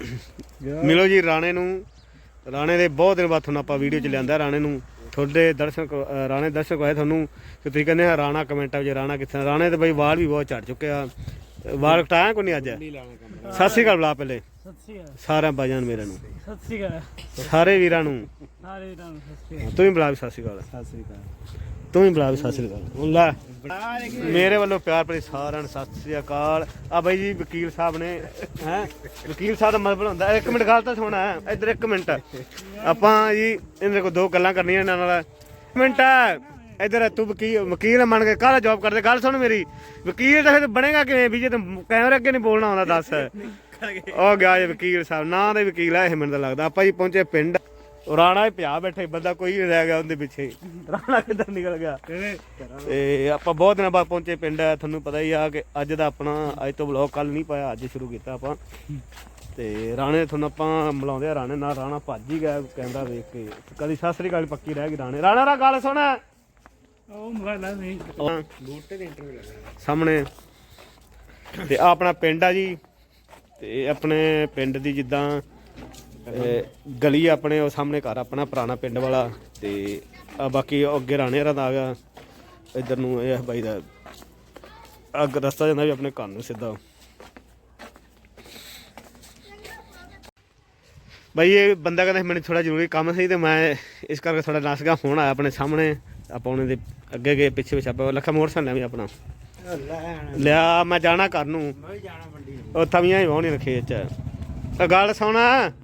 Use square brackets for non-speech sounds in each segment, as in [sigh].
[coughs] ਮਿਲੋ ਜੀ ਰਾਣੇ ਨੂੰ। ਰਾਣੇ ਦੇ ਬਹੁਤ ਦਿਨ ਬਾਅਦ ਤੁਹਾਨੂੰ ਆਪਾਂ ਵੀਡੀਓ ਚ ਲਿਆਂਦਾ ਰਾਣੇ ਨੂੰ। ਤੁਹਾਡੇ ਦਰਸ਼ਨ ਰਾਣੇ ਦਰਸ਼ਕ ਹੋਏ ਤੁਹਾਨੂੰ। ਕਿ ਤੁਸੀਂ ਕਹਿੰਦੇ ਆ ਰਾਣਾ ਕਮੈਂਟਾਂ ਵਿੱਚ ਰਾਣਾ ਕਿੱਥੇ? ਰਾਣੇ ਤੇ ਬਈ ਵਾਲ ਵੀ ਬਹੁਤ ਝੜ ਚੁੱਕੇ ਆ। ਵਾਲ ਕਟਾਇਆ ਕੋਈ ਨਹੀਂ ਅੱਜ? ਸਤਿ ਸ਼੍ਰੀ ਅਕਾਲ ਬੁਲਾ ਪਹਿਲੇ। ਸਤਿ ਸ਼੍ਰੀ ਅਕਾਲ। ਸਾਰਿਆਂ ਬਾਜਾਂ ਮੇਰੇ ਨੂੰ। ਸਤਿ ਸ਼੍ਰੀ ਅਕਾਲ। ਸਾਰੇ ਵੀਰਾਂ ਨੂੰ। ਸਾਰੇ ਵੀਰਾਂ ਨੂੰ ਸਤਿ ਸ਼੍ਰੀ ਤੂੰ ਵੀ ਬੁਲਾ ਵੀ ਸਤਿ ਸ਼੍ਰੀ ਅਕਾਲ ਅਕਾਲ। ਸਤਿ ਸ਼੍ਰੀ ਅਕਾਲ। ਤੂੰ ਵੀ ਬੁਲਾ ਵੀ ਸਤਿ ਸ਼੍ਰੀ ਅਕਾਲ। ਲੈ ਮੇਰੇ ਵੱਲੋਂ ਪਿਆਰ ਭਰੀ ਸਾਰਿਆਂ ਨੂੰ ਸਤਿ ਸ਼੍ਰੀ ਅਕਾਲ। ਆ ਬਾਈ ਜੀ ਵਕੀਲ ਸਾਹਿਬ ਨੇ ਹੈ ਵਕੀਲ ਸਾਹਿਬ ਦਾ ਮਤਲਬ ਹੁੰਦਾ ਇੱਕ ਮਿੰਟ ਗੱਲ ਤਾਂ ਸੁਣਾ ਇੱਧਰ ਇੱਕ ਮਿੰਟ। ਆਪਾਂ ਜੀ ਇਹਨਾਂ ਕੋਲ ਦੋ ਗੱਲਾਂ ਕਰਨੀਆਂ ਇਹਨਾਂ ਨਾਲ। ਮਿੰਟ ਇੱਧਰ ਤੂੰ ਵਕੀਲ ਵਕੀਲ ਮੰਨ ਕੇ ਕਾਹਦਾ ਜੌਬ ਕਰਦੇ? ਗੱਲ ਸੁਣ ਮੇਰੀ। ਵਕੀਲ ਤਾਂ ਫਿਰ ਬਣੇਗਾ ਕਿਵੇਂ? ਵੀ ਜੇ ਤੂੰ ਕੈਮਰੇ ਅੱਗੇ ਨਹੀਂ ਬੋਲਣਾ ਆਉਂਦਾ ਦੱਸ। ਉਹ ਗਿਆ ਜੀ ਵਕੀਲ ਸਾਹਿਬ ਨਾਂ ਦੇ ਵਕੀਲ ਆ ਇਹ ਮੈਨੂੰ ਤਾਂ ਲੱਗਦਾ। ਆਪਾਂ ਜੀ ਪਹੁੰਚੇ ਪਿੰਡ ਰਾਣਾ ਹੀ ਪਿਆ ਬੈਠੇ ਬੰਦਾ ਕੋਈ ਨਹੀਂ ਰਹਿ ਗਿਆ ਉਹਦੇ ਪਿੱਛੇ। ਰਾਣਾ ਕਿੱਧਰ ਨਿਕਲ ਗਿਆ? ਤੇ ਆਪਾਂ ਬਹੁਤ ਦਿਨਾਂ ਬਾਅਦ ਪਹੁੰਚੇ ਪਿੰਡ ਤੁਹਾਨੂੰ ਪਤਾ ਹੀ ਆ ਕਿ ਅੱਜ ਦਾ ਆਪਣਾ ਅੱਜ ਤੋਂ ਵਲੌਗ ਕੱਲ ਨਹੀਂ ਪਾਇਆ ਅੱਜ ਸ਼ੁਰੂ ਕੀਤਾ ਆਪਾਂ। ਤੇ ਰਾਣੇ ਤੁਹਾਨੂੰ ਆਪਾਂ ਮਿਲਾਉਂਦੇ ਆ ਰਾਣੇ ਨਾਲ ਰਾਣਾ ਭੱਜ ਹੀ ਗਿਆ ਕੈਮਰਾ ਵੇਖ ਕੇ। ਕਦੀ ਸਤਿ ਸ੍ਰੀ ਅਕਾਲ ਪੱਕੀ ਰਹਿ ਗਈ ਰਾਣੇ। ਰਾਣਾ ਰਾ ਗੱਲ ਸੁਣ। ਉਹ ਮਗਲਾ ਨਹੀਂ। ਬੂਟੇ ਦੇ ਇੰਟਰਵਿਊ ਸਾਹਮਣੇ। ਤੇ ਆ ਆਪਣਾ ਪਿੰਡ ਆ ਜੀ। ਤੇ ਆਪਣੇ ਪਿੰਡ ਦੀ ਜਿੱਦਾਂ ਗਲੀ ਆਪਣੇ ਉਹ ਸਾਹਮਣੇ ਘਰ ਆਪਣਾ ਪੁਰਾਣਾ ਪਿੰਡ ਵਾਲਾ ਤੇ ਆ ਬਾਕੀ ਉਹ ਅੱਗੇ ਰਾਣੇ ਰਾਂ ਦਾ ਆ ਗਿਆ। ਇੱਧਰ ਨੂੰ ਇਹ ਬਾਈ ਦਾ। ਅੱਗ ਰਸਤਾ ਜਾਂਦਾ ਵੀ ਆਪਣੇ ਘਰ ਨੂੰ ਸਿੱਧਾ। ਬਾਈ ਇਹ ਬੰਦਾ ਕਹਿੰਦਾ ਮੈਨੂੰ ਥੋੜਾ ਜ਼ਰੂਰੀ ਕੰਮ ਸੀ ਤੇ ਮੈਂ ਇਸ ਕਰਕੇ ਥੋੜਾ ਨਸ ਗਿਆ। ਫੋਨ ਆਇਆ ਆਪਣੇ ਸਾਹਮਣੇ। ਆਪਾਂ ਉਹਨੇ ਦੇ ਅੱਗੇ ਗਏ ਪਿੱਛੇ ਪਿੱਛੇ ਆਪਾਂ ਲੱਖਾ ਮੋਟਰਸਾਈਕਲ ਲੈ ਵੀ ਆਪਣਾ। ਲਿਆ ਮੈਂ ਜਾਣਾ ਘਰ ਨੂੰ। ਮੈਂ ਜਾਣਾ ਮੰਡੀ ਉਹ ਤਵੀਆਂ ਹੀ ਰਖੇ ਚ ਤਾਂ ਗੱਲ ਸੁਣ।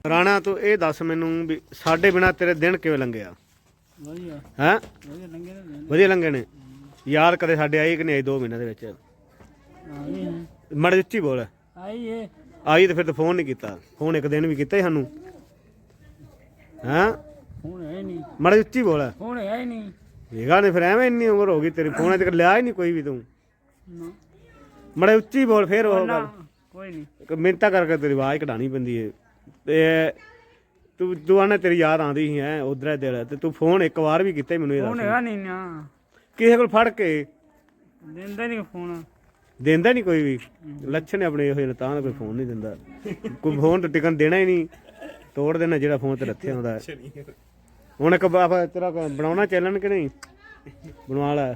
ਰਾਣਾ ਤੂੰ ਇਹ ਦੱਸ ਮੈਨੂੰ ਵੀ ਸਾਡੇ ਬਿਨਾ ਤੇਰੇ ਦਿਨ ਕਿਵੇਂ ਲੰਘਿਆ ਵਧੀਆ। ਹੈ? ਵਧੀਆ ਲੰਗੇ ਨਾ। ਵਧੀਆ ਲੰਘੇ ਨੇ। ਯਾਰ ਕਦੇ ਸਾਡੇ ਆਈ ਕਿ ਨਹੀਂ ਆਈ ਦੋ ਮਹੀਨਿਆਂ ਦੇ ਵਿੱਚ? ਆਈ ਹੈ। ਮੜ ਉੱਚੀ ਬੋਲ। ਆਈ ਹੈ। ਆਈ ਤੇ ਫਿਰ ਤੂੰ ਫੋਨ ਨਹੀਂ ਕੀਤਾ। ਫੋਨ ਇੱਕ ਦਿਨ ਵੀ ਕੀਤਾ ਸੀ ਸਾਨੂੰ। ਹਾਂ? ਹੁਣ ਹੈ ਨਹੀਂ। ਮੜ ਉੱਚੀ ਬੋਲ। ਹੁਣ ਹੈ ਨਹੀਂ। ਵੇਗਾ ਨੇ ਫਿਰ ਐਵੇਂ ਇੰਨੀ ਉਮਰ ਹੋ ਗਈ ਤੇਰੀ। ਫੋਨ ਤੇ ਲਿਆ ਹੀ ਨਹੀਂ ਕੋਈ ਵੀ ਤੂੰ। ਮੜੇ ਉੱਚੀ ਬੋਲ ਫੇਰ ਉਹ ਗੱਲ। ਕੋਈ ਨਹੀਂ ਮਿੰਤਾ ਕਰਕੇ ਤੇਰੀ ਆਵਾਜ਼ ਕਢਾਣੀ ਪੈਂਦੀ ਏ। ਤੇ ਤੂੰ ਆਣਾ ਤੇਰੀ ਯਾਦ ਆਉਂਦੀ ਸੀ ਐ ਉਧਰ ਦਿਲ ਤੇ ਤੂੰ ਫੋਨ ਇੱਕ ਵਾਰ ਵੀ ਕੀਤਾ ਮੈਨੂੰ ਇਹ ਹੁਣ ਦੱਸ। ਹੈ ਨਹੀਂ ਨਾ ਕਿਸੇ ਕੋਲ ਫੜ ਕੇ? ਦਿੰਦਾ ਨਹੀਂ ਫੋਨ ਦਿੰਦਾ ਨਹੀਂ ਕੋਈ ਵੀ? ਲੱਛਣ ਆਪਣੇ ਇਹੋ ਜਿਹੇ ਨੇ, ਤਾਂ ਕੋਈ ਫੋਨ ਨਹੀਂ ਦਿੰਦਾ। ਕੋਈ ਫੋਨ ਤੇ ਟਿਕਣ ਦੇਣਾ ਹੀ ਨਹੀਂ ਤੋੜ ਦੇਣਾ ਜਿਹੜਾ ਫੋਨ ਤੇ ਰੱਖਿਆ ਹੁੰਦਾ। ਹੈ। ਹੁਣ ਇੱਕ ਬਾਬਾ ਤੇਰਾ ਕੋਈ ਬਣਾਉਣਾ ਚੱਲਣ ਕਿ ਨਹੀਂ? ਬਣਵਾ ਲੈ।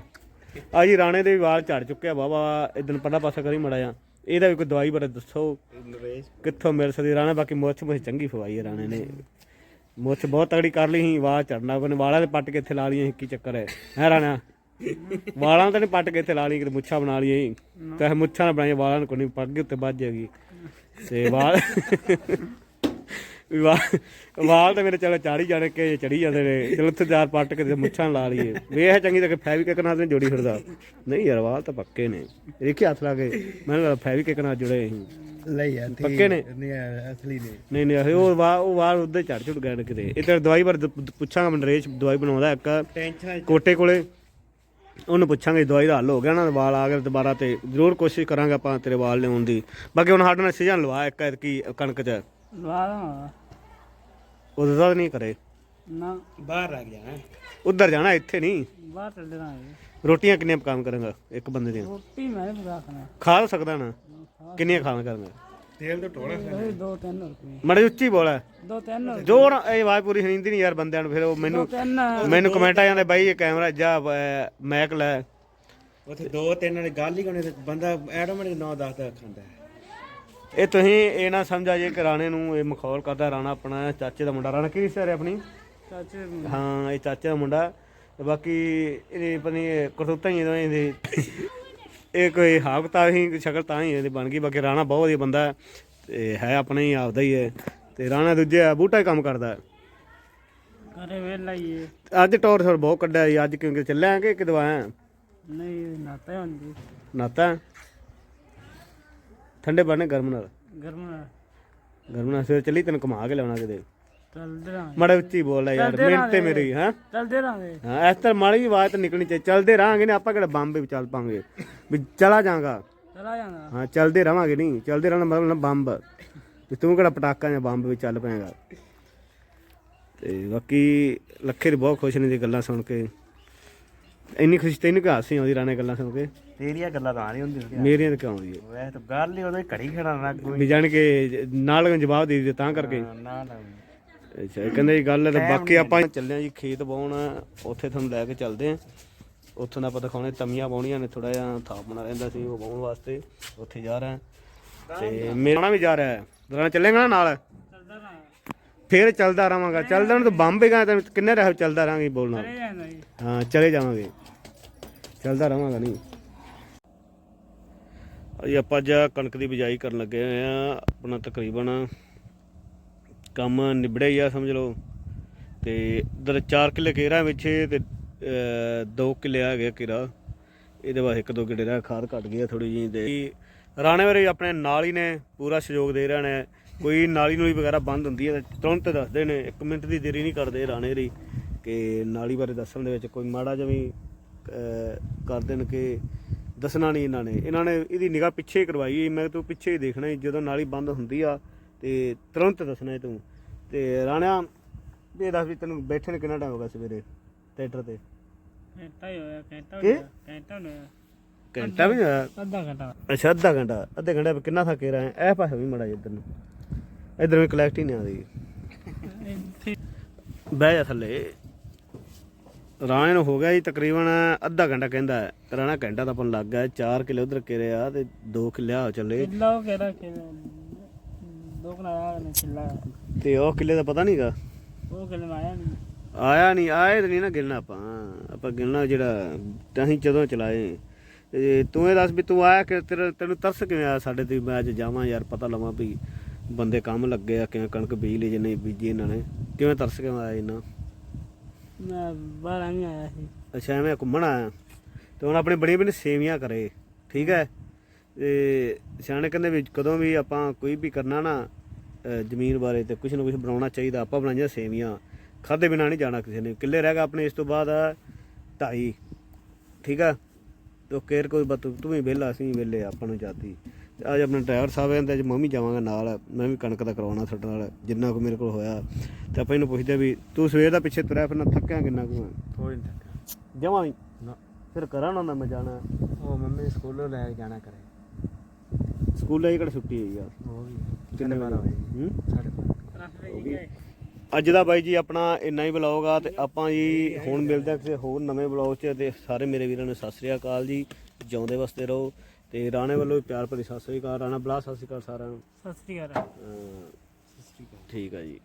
ਆ ਜੀ ਰਾਣੇ ਦੇ ਵੀ ਵਾਲ ਝੜ ਚੁੱਕੇ ਆ ਬਾਬਾ ਇਦਨ ਪਰਲਾ ਪਾਸਾ ਕਰੀ ਮੜਾ ਜਾ ਇਹਦਾ ਵੀ ਕੋਈ ਦਵਾਈ ਬਾਰੇ ਦੱਸੋ। ਕਿੱਥੋਂ ਮਿਲ ਸਕਦੀ? ਰਾਣਾ ਬਾਕੀ ਮੁੱਛ ਮੁੱਛ ਚੰਗੀ ਫਵਾਈ ਹੈ ਰਾਣੇ ਨੇ। ਮੁੱਛ ਬਹੁਤ ਤਗੜੀ ਕਰ ਲਈ ਸੀ ਵਾਲ ਝੜਨਾ ਉਹਨੇ ਵਾਲਾਂ ਦੇ ਪੱਟ ਕੇ ਇੱਥੇ ਲਾ ਲਈਆਂ ਸੀ, ਕੀ ਚੱਕਰ ਹੈ? ਹੈ ਰਾਣਾ? ਵਾਲਾਂ ਤਾਂ ਨਹੀਂ ਪੱਟ ਕੇ ਇੱਥੇ ਲਾ ਲਈ ਕਿ ਮੁੱਛਾਂ ਬਣਾ ਲਈਆਂ। ਤੇ ਮੁੱਛਾਂ ਨਾ ਬਣਾਈਆਂ ਵਾਲਾਂ ਨੂੰ ਕੋਈ ਕੇ ਉੱਤੇ ਵੱਜ ਜਾਏਗੀ। ਤੇ ਵਾਲ ਵੀ ਵਾਲ ਵਾਲ ਤਾਂ ਮੇਰੇ ਚਲੋ ਚਾੜੀ ਜਾਣੇ ਕਿ ਚੜੀ ਜਾਂਦੇ ਨੇ। ਚਲੋ ਉੱਥੇ ਚਾਰ ਪੱਟ ਕੇ ਤੇ ਮੁੱਛਾਂ ਲਾ ਲਈਏ। ਵੇਖ ਚੰਗੀ ਤਾਂ ਫੈਵਿਕ ਨਾਲ ਤੇ ਜੋੜੀ ਫਿਰਦਾ। ਨਹੀਂ ਯਾਰ ਵਾਲ ਤਾਂ ਪੱਕੇ ਨੇ। ਦੇਖੀ ਹੱਥ ਲਾ ਕੇ? ਮੈਨੂੰ ਲੱਗਦਾ ਫੈਵਿਕ ਨਾਲ ਜੁੜੇ ਸੀ। ਲਈ ਆ ਪੱਕੇ ਨੇ? ਨਹੀਂ ਅਸਲੀ ਨੇ। ਨਹੀਂ ਨਹੀਂ ਉਹ ਵਾਲ ਉਹ ਵਾਲ ਚੜ ਚੁੜ ਗਏ ਨੇ ਕਿਤੇ। ਇਹ ਤੇ ਦਵਾਈ ਬਾਰੇ ਦ- ਪੁੱਛਾਂਗਾ ਮੈਂ ਨਰੇਸ਼ ਦਵਾਈ ਬਣਾਉਂਦਾ ਇੱਕ। ਟੈਨਸ਼ਨ ਕੋਟੇ ਕੋਲੇ। ਉਹਨੂੰ ਪੁੱਛਾਂਗੇ ਦਵਾਈ ਦਾ ਹੱਲ ਹੋ ਗਿਆ ਨਾ ਵਾਲ ਆ ਗਏ ਦੁਬਾਰਾ ਤੇ ਜ਼ਰੂਰ ਕੋਸ਼ਿਸ਼ ਕਰਾਂਗੇ ਆਪਾਂ ਤੇਰੇ ਵਾਲ ਲਿਆਉਣ ਦੀ। ਬਾਕੀ ਹੁਣ ਸਾਡੇ ਨਾਲ ਸੀਜ਼ਨ ਲਵਾ ਇੱਕ ਕੀ ਕਣਕ ਚ। ਲਵਾ ਦਾਂ ਉਹਦਾ ਤਾਂ ਨਹੀਂ ਕਰੇ ਨਾ ਬਾਹਰ ਲੱਗ ਜਾਣਾ ਉੱਧਰ ਜਾਣਾ ਇੱਥੇ ਨਹੀਂ। ਬਾਹਰ ਚੱਲ ਜਾਣਾ ਰੋਟੀਆਂ ਕਿੰਨੀਆਂ ਪਕਾਮ ਕਰਾਂਗਾ ਇੱਕ ਬੰਦੇ ਦੀਆਂ? ਰੋਟੀ ਮੈਂ ਨਹੀਂ ਪਕਾ ਖਾਣਾ ਖਾ ਸਕਦਾ ਨਾ। ਕਿੰਨੀਆਂ ਖਾਣਾ ਕਰਾਂਗਾ? ਤੇਲ ਤੋਂ ਟੋਣਾ ਇਹ ਦੋ ਤਿੰਨ ਰੁਪਏ। ਮੜੇ ਉੱਚੀ ਬੋਲ। ਦੋ ਤਿੰਨ ਰੁਪਏ। ਜੋਰ ਇਹ ਆਵਾਜ਼ ਪੂਰੀ ਸੁਣੀਂਦੀ ਨਹੀਂ ਯਾਰ ਬੰਦਿਆਂ ਨੂੰ ਫਿਰ ਉਹ ਦੋ ਮੈਨੂੰ ਤਿੰਨ। ਮੈਨੂੰ ਕਮੈਂਟ ਆ ਜਾਂਦੇ ਬਾਈ ਇਹ ਕੈਮਰਾ ਜਾ ਮੈਕ ਲੈ। ਉੱਥੇ ਦੋ ਤਿੰਨ ਵਾਲੀ ਗੱਲ ਹੀ ਕੋਨੇ ਤੇ ਬੰਦਾ ਐਟੋਮੈਟਿਕ 9 10 ਦਾ ਖਾਂਦਾ ਹੈ। ਇਹ ਤੁਸੀਂ ਇਹ ਨਾ ਸਮਝਾ ਜੇ ਕਿ ਰਾਣੇ ਨੂੰ ਇਹ ਮਖੌਲ ਕਰਦਾ ਰਾਣਾ ਆਪਣਾ ਚਾਚੇ ਦਾ ਮੁੰਡਾ। ਰਾਣਾ ਕੀ ਹੈ ਆਪਣੀ? ਚਾਚੇ ਹਾਂ ਇਹ ਚਾਚੇ ਦਾ ਮੁੰਡਾ। ਤੇ ਬਾਕੀ ਇਹਦੇ ਪਨੀ ਕਰਤੂਤਾਂ ਹੀ ਇਹਦੇ ਇਹਦੇ ਇਹ ਕੋਈ ਹਾਕਤਾ ਹੀ ਸ਼ਕਲ ਤਾਂ ਹੀ ਇਹਦੀ ਬਣ ਗਈ। ਬਾਕੀ ਰਾਣਾ ਬਹੁਤ ਵਧੀਆ ਬੰਦਾ ਹੈ ਤੇ ਹੈ ਆਪਣਾ ਹੀ ਆਪਦਾ ਹੀ ਹੈ। ਤੇ ਰਾਣਾ ਦੂਜੇ ਬੂਟਾ ਹੀ ਕੰਮ ਕਰਦਾ ਹੈ। ਘਰੇ ਵੇਲਾ ਹੀ ਹੈ। ਅੱਜ ਟੌਰ ਸਰ ਬਹੁਤ ਕੱਢਿਆ ਜੀ ਅੱਜ ਕਿਉਂਕਿ ਚੱਲਿਆ ਕਿ ਕਿਦੋਂ ਆਇਆ ਨਹੀਂ ਨਾਤਾ ਹੁੰਦੀ। ਨਾਤਾ? ਠੰਡੇ ਪਾਣੀ ਗਰਮ ਨਾਲ? ਗਰਮ ਗਰਮ ਨਾਲ। ਸਵੇਰ ਚੱਲੀ ਤੈਨੂੰ ਘੁਮਾ ਕੇ ਲਿਆਉਣਾ ਕਿਤੇ। ਚੱਲਦੇ ਮੜਾ ਉੱਚੀ ਬੋਲ ਲੈ ਯਾਰ ਮਿਹਨਤ ਤੇ ਮੇਰੀ ਹਾਂ? ਚੱਲਦੇ ਰਹਾਂਗੇ। ਹਾਂ ਇਸ ਤਰ੍ਹਾਂ ਮਾੜੀ ਆਵਾਜ਼ ਤਾਂ ਨਿਕਲਣੀ ਚਾਹੀਦੀ। ਚੱਲਦੇ ਰਹਾਂਗੇ ਨੇ ਆਪਾਂ ਕਿਹੜਾ ਬੰਬ ਵੀ ਚੱਲ ਪਾਂਗੇ ਵੀ ਚਲਾ ਜਾਗਾ ਚਲਾ ਜਾਣਾ ਹਾਂ ਚੱਲਦੇ ਰਵਾਂਗੇ ਨਹੀਂ। ਚੱਲਦੇ ਰਹਿਣਾ ਮਤਲਬ ਨਾ ਬੰਬ। ਤੇ ਤੂੰ ਕਿਹੜਾ ਪਟਾਕਾ ਜਾਂ ਬੰਬ ਵੀ ਚੱਲ ਪਏਗਾ। ਤੇ ਬਾਕੀ ਲੱਖੇ ਦੀ ਬਹੁਤ ਖੁਸ਼ ਨੇ ਦੀ ਗੱਲਾਂ ਸੁਣ ਕੇ। ਇੰਨੀ ਖੁਸ਼ੀ ਤੈਨੂੰ ਕਿ ਹਾਸੀ ਆਉਂਦੀ ਰਾਣੇ ਗੱਲਾਂ ਸੁਣ ਕੇ? ਤੇਰੀਆਂ ਗੱਲਾਂ ਤਾਂ ਨਹੀਂ ਹੁੰਦੀਆਂ। ਮੇਰੀਆਂ ਤਾਂ ਕਿਉਂ ਆਉਂਦੀ ਹੈ ਵੈਸੇ ਤਾਂ ਗੱਲ ਹੀ ਉਹਦੇ ਘੜੀ ਖੜਾ ਨਾ ਕੋਈ। ਵੀ ਜਾਣ ਕੇ ਨਾਲ ਜਵਾਬ ਦੇ ਦਿੱਤੇ ਤਾਂ ਕਰਕੇ। ਨਾ ਨਾ। ਅੱਛਾ ਇਹ ਕਹਿੰਦੇ ਇਹ ਗੱਲ ਹੈ ਤੇ ਬਾਕੀ ਆਪਾਂ ਚੱਲੇ ਆ ਜੀ ਖੇਤ ਬਾਉਣ ਉੱਥੇ ਤੁਹਾਨੂੰ ਲੈ ਕੇ ਚੱਲਦੇ ਆ ਉੱਥੋਂ ਦਾ ਆਪਾਂ ਦਿਖਾਉਣੇ ਤਮੀਆਂ ਬਾਉਣੀਆਂ ਨੇ ਥੋੜਾ ਜਿਹਾ ਥਾਪਣਾ ਰਹਿੰਦਾ ਸੀ ਉਹ ਬਾਉਣ ਵਾਸਤੇ। ਉੱਥੇ ਜਾ ਰਿਹਾ। ਤੇ ਮੇਰਾ ਵੀ ਜਾ ਰਿਹਾ ਹੈ। ਦਰਾਂ ਚੱਲੇਗਾ ਨਾ ਨਾਲ? ਚੱਲਦਾ ਰਹਾਂ ਫੇਰ ਚੱਲਦਾ ਰਵਾਂਗਾ ਚੱਲਦਾ ਨੂੰ ਤਾਂ ਬੰਬੇ ਗਾ ਤਾਂ ਕਿੰਨੇ ਰਹਿ ਚੱਲਦਾ ਰਹਾਂਗੇ ਬੋਲਣਾ। ਹਾਂ ਚਲੇ ਜਾਵਾਂਗੇ। ਚੱਲਦਾ ਰਵਾਂਗਾ ਨਹੀਂ। ਅਜੀ ਆਪਾਂ ਅੱਜ ਕਣਕ ਦੀ ਬਿਜਾਈ ਕਰਨ ਲੱਗੇ ਹੋਏ ਆ। ਆਪਣਾ ਤਕਰੀਬਨ ਕੰਮ ਨਿਬੜਿਆ ਹੀ ਆ ਸਮਝ ਲਓ। ਤੇ ਇਧਰ 4 ਕਿੱਲੇ ਕੇਰਾ ਵਿੱਚ ਤੇ 2 ਕਿੱਲੇ ਆ ਗਿਆ ਕਿਰਾ ਇਹਦੇ ਬਾਅਦ ਇੱਕ ਦੋ ਕਿੱਲੇ ਦਾ ਖਾਦ ਘਟ ਗਿਆ ਥੋੜੀ ਜਿਹੀ ਤੇ ਰਾਣੇ ਵਾਲੇ ਆਪਣੇ ਨਾਲ ਹੀ ਨੇ ਪੂਰਾ ਸਹਿਯੋਗ ਦੇ ਰਹੇ ਨੇ। ਕੋਈ ਨਾਲੀ ਨੂਲੀ ਵਗੈਰਾ ਬੰਦ ਹੁੰਦੀ ਹੈ ਤਾਂ ਤੁਰੰਤ ਦੱਸਦੇ ਨੇ 1 ਮਿੰਟ ਦੀ ਦੇਰੀ ਨਹੀਂ ਕਰਦੇ ਰਾਣੇ ਰੀ ਕਿ ਨਾਲੀ ਬਾਰੇ ਦੱਸਣ ਦੇ ਵਿੱਚ ਕੋਈ ਮਾੜਾ ਅਹ, ਕਰ ਦੇਣ ਕਿ ਦੱਸਣਾ ਨਹੀਂ ਇਹਨਾਂ ਨੇ। ਇਹਨਾਂ ਨੇ ਇਹਦੀ ਨਿਗਾਹ ਪਿੱਛੇ ਕਰਵਾਈ ਮੈਂ ਤੂੰ ਪਿੱਛੇ ਹੀ ਦੇਖਣਾ ਜਦੋਂ ਨਾਲੀ ਬੰਦ ਹੁੰਦੀ ਆ ਤੇ ਤੁਰੰਤ ਦੱਸਣਾ ਤੂੰ। ਤੇ ਰਾਣਿਆ ਵੀ ਇਹ ਦੱਸ ਵੀ ਤੈਨੂੰ ਬੈਠੇ ਨੂੰ ਕਿੰਨਾ ਟਾਈਮ ਹੋ ਗਿਆ ਸਵੇਰੇ ਟਰੈਕਟਰ ਤੇ? ਘੰਟਾ ਹੀ ਹੋਇਆ ਘੰਟਾ? ਹੋਇਆ ਘੰਟਾ ਹੋਇਆ। ਘੰਟਾ ਵੀ ਅੱਧਾ ਘੰਟਾ। ਅੱਛਾ ਅੱਧਾ ਘੰਟਾ ਅੱਧੇ ਘੰਟੇ ਕਿੰਨਾ ਥੱਕੇ ਰਹੇ ਇਹ ਪਾਸੇ ਵੀ ਮੜਾ ਇੱਧਰ ਨੂੰ। ਇੱਧਰ ਵੀ ਕਲੈਕਟ ਹੀ ਨਹੀਂ ਆਦੀ ਬਹਿ ਜਾ ਥੱਲੇ। ਰਾਣੇ ਨੂੰ ਹੋ ਗਿਆ ਜੀ ਤਕਰੀਬਨ ਅੱਧਾ ਘੰਟਾ ਕਹਿੰਦਾ। ਰਾਣਾ ਘੰਟਾ ਤਾਂ ਆਪਾਂ ਨੂੰ ਲੱਗ ਗਿਆ 4 ਕਿਲੋ ਉਧਰ ਕਿਰੇ ਆ ਤੇ 2 ਕਿੱਲੇ ਆ ਚੱਲੇ। ਕਿੱਲਾ ਉਹ ਕਿਹੜਾ ਕਿ ਦੋ ਕਿਲਾ ਆਇਆ ਨੇ ਕਿੱਲਾ ਤੇ ਉਹ ਕਿੱਲੇ ਦਾ ਪਤਾ ਨਹੀਂਗਾ। ਉਹ ਕਿੱਲਾ ਮੈਂ ਆਇਆ ਨਹੀਂ। ਆਇਆ ਨਹੀਂ ਆਏ ਤੇ ਨਹੀਂ ਨਾ ਗਿਣਨਾ ਆਪਾਂ। ਆਪਾਂ ਗਿਣਨਾ ਜਿਹੜਾ ਅਸੀਂ ਜਦੋਂ ਚਲਾਏ। ਤੇ ਇਹ ਦੱਸ ਵੀ ਤੂੰ ਆਇਆ ਕਿ ਤੈਨੂੰ ਤਰਸ ਕਿਵੇਂ ਆਇਆ ਸਾਡੇ ਤੇ ਮੈਂ ਅੱਜ ਜਾਵਾਂ ਯਾਰ ਪਤਾ ਲਵਾਂ ਵੀ ਬੰਦੇ ਕੰਮ ਲੱਗੇ ਆ ਕਿਵੇਂ ਕਣਕ ਬੀਜ ਲਈ ਜਿੰਨੇ ਬੀਜੀ ਇਹਨਾਂ ਨੇ। ਕਿਵੇਂ ਤਰਸ ਕਿਵੇਂ ਆਇਆ ਇਹਨਾਂ ਮੈਂ ਬਾਹਰ ਨਹੀਂ ਆਇਆ ਸੀ। ਅੱਛਾ ਐਵੇਂ ਘੁੰਮਣ ਆਇਆ। ਤੇ ਹੁਣ ਆਪਣੀ ਬਣੀ ਬਣੀ ਸੇਵੀਆਂ ਕਰੇ ਠੀਕ ਹੈ? ਤੇ ਸਿਆਣੇ ਕਹਿੰਦੇ ਵੀ ਕਦੋਂ ਵੀ ਆਪਾਂ ਕੋਈ ਵੀ ਕਰਨਾ ਨਾ ਜ਼ਮੀਨ ਬਾਰੇ ਤੇ ਕੁਝ ਨਾ ਕੁਝ ਬਣਾਉਣਾ ਚਾਹੀਦਾ ਆਪਾਂ ਬਣਾਈਆਂ ਸੇਵੀਆਂ। ਖਾਦੇ ਬਿਨਾ ਨਹੀਂ ਜਾਣਾ ਕਿਸੇ ਨੇ। ਕਿੱਲੇ ਰਹਿ ਗਿਆ ਆਪਣੇ ਇਸ ਤੋਂ ਬਾਅਦ ਢਾਈ। ਠੀਕ ਆ ਤੋ ਕੇਰ ਕੋਈ ਬਤ ਤੂੰ ਵੀ ਵਿਹਲਾ ਵੀ ਵਿਹਲੇ ਆਪਾਂ ਨੂੰ ਜਾਤੀ। ਅੱਜ ਆਪਣਾ ਡਰਾਈਵਰ ਸਾਹਿਬ ਕਹਿੰਦਾ ਅੱਜ ਮੈਂ ਵੀ ਜਾਵਾਂਗਾ ਨਾਲ ਮੈਂ ਵੀ ਕਣਕ ਦਾ ਕਰਵਾਉਣਾ ਤੁਹਾਡੇ ਨਾਲ ਜਿੰਨਾ ਕੁ ਮੇਰੇ ਕੋਲ ਹੋਇਆ। ਤੇ ਆਪਾਂ ਇਹਨੂੰ ਪੁੱਛਦੇ ਵੀ ਤੂੰ ਸਵੇਰ ਦਾ ਪਿੱਛੇ ਤੁਰਿਆ ਫਿਰਨਾ ਥੱਕਿਆ ਕਿੰਨਾ ਕੁ? ਥੋੜੀ ਨਹੀਂ ਤੱਕ ਜਮਾਂ ਵੀ? ਨਾ। ਫਿਰ ਕਰਾਂ ਨਾ ਮੈਂ ਜਾਣਾ। ਉਹ ਮੰਮੀ ਸਕੂਲੋਂ ਲੈ ਕੇ ਜਾਣਾ ਕਰੇ ਸਕੂਲੇ ਹੀ ਕਿਹੜਾ ਛੁੱਟੀ ਹੋਈ ਆ? ਕਿੰਨੇ ਹੂੰ? ਸਾਡੇ ਕੋਲ ਰਸਤੇ ਗਏ ਅੱਜ ਦਾ ਬਾਈ ਜੀ ਆਪਣਾ ਇੰਨਾ ਹੀ ਬਲੌਗ ਆ ਤੇ ਆਪਾਂ ਜੀ ਹੁਣ ਮਿਲਦੇ ਆ ਕਿਸੇ ਹੋਰ ਨਵੇਂ ਬਲੌਗ 'ਚ ਤੇ ਸਾਰੇ ਮੇਰੇ ਵੀਰਾਂ ਨੂੰ ਸਤਿ ਸ੍ਰੀ ਅਕਾਲ ਜੀ। ਜਿਉਂਦੇ ਵਸਦੇ ਰਹੋ। ਤੇ ਰਾਣੇ ਵੱਲੋਂ ਵੀ ਪਿਆਰ ਭਰੀ ਸਤਿ ਸ੍ਰੀ ਅਕਾਲ ਰਾਣਾ ਬਲਾ ਸਤਿ ਸ੍ਰੀ ਅਕਾਲ ਸਾਰਿਆਂ ਨੂੰ। ਸਤਿ ਸ੍ਰੀ ਅਕਾਲ। ਅਹ ਠੀਕ ਆ ਜੀ।